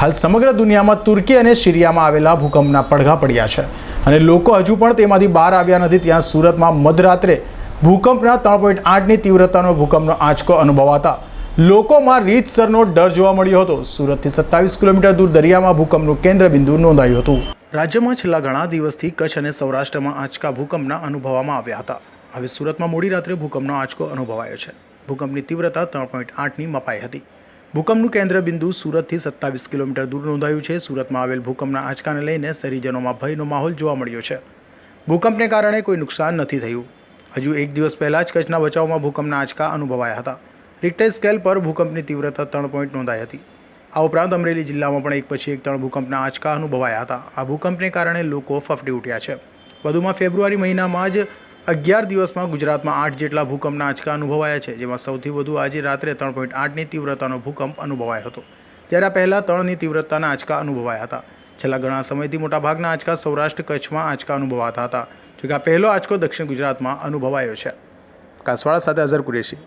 હાલ સમગ્ર દુનિયામાં તુર્કી અને સિરિયામાં આવેલા ભૂકંપના પડઘા પડ્યા છે. અને લોકો હજુ પણ તેમાંથી બહાર આવ્યા નથી. ત્યાં સુરતમાં મધરાત્રે ભૂકંપના ત્રણ પોઈન્ટ આઠની તીવ્રતાનો ભૂકંપનો આંચકો અનુભવાતા લોકોમાં રીતસરનો ડર જોવા મળ્યો હતો. સુરતથી સત્તાવીસ કિલોમીટર દૂર દરિયામાં ભૂકંપનું કેન્દ્રબિંદુ નોંધાયું હતું. રાજ્યમાં છેલ્લા ઘણા દિવસથી કચ્છ અને સૌરાષ્ટ્રમાં આંચકા ભૂકંપના અનુભવવામાં આવ્યા હતા. હવે સુરતમાં મોડી રાત્રે ભૂકંપનો આંચકો અનુભવાયો છે. ભૂકંપની તીવ્રતા ત્રણ પોઈન્ટ આઠની મપાઈ હતી. ભૂકંપનું કેન્દ્ર બિંદુ સુરતથી સત્તાવીસ કિલોમીટર દૂર નોંધાયું છે. સુરતમાં આવેલ ભૂકંપના આંચકાને લઈને શહેરીજનોમાં ભયનો માહોલ જોવા મળ્યો છે. ભૂકંપને કારણે કોઈ નુકસાન નથી થયું. હજુ એક દિવસ પહેલાં જ કચ્છના બચાવમાં ભૂકંપના આંચકા અનુભવાયા હતા. રિક્ટર સ્કેલ પર ભૂકંપની તીવ્રતા ત્રણ પોઈન્ટ નોંધાઈ હતી. આ ઉપરાંત અમરેલી જિલ્લામાં પણ એક પછી એક ત્રણ ભૂકંપના આંચકા અનુભવાયા હતા. આ ભૂકંપને કારણે લોકો ફફડી ઉઠ્યા છે. વધુમાં ફેબ્રુઆરી મહિનામાં જ અગિયાર દિવસમાં ગુજરાતમાં આઠ જેટલા ભૂકંપના આંચકા અનુભવાયા છે, જેમાં સૌથી વધુ આજે રાત્રે ત્રણ પોઈન્ટ આઠની તીવ્રતાનો ભૂકંપ અનુભવાયો હતો. જ્યારે પહેલાં ત્રણની તીવ્રતાના આંચકા અનુભવાયા હતા. છેલ્લા ઘણા સમયથી મોટાભાગના આંચકા સૌરાષ્ટ્ર કચ્છમાં આંચકા અનુભવાતા હતા, જોકે આ પહેલો આંચકો દક્ષિણ ગુજરાતમાં અનુભવાયો છે. કાસવાળા સાથે અઝર કુરેશી.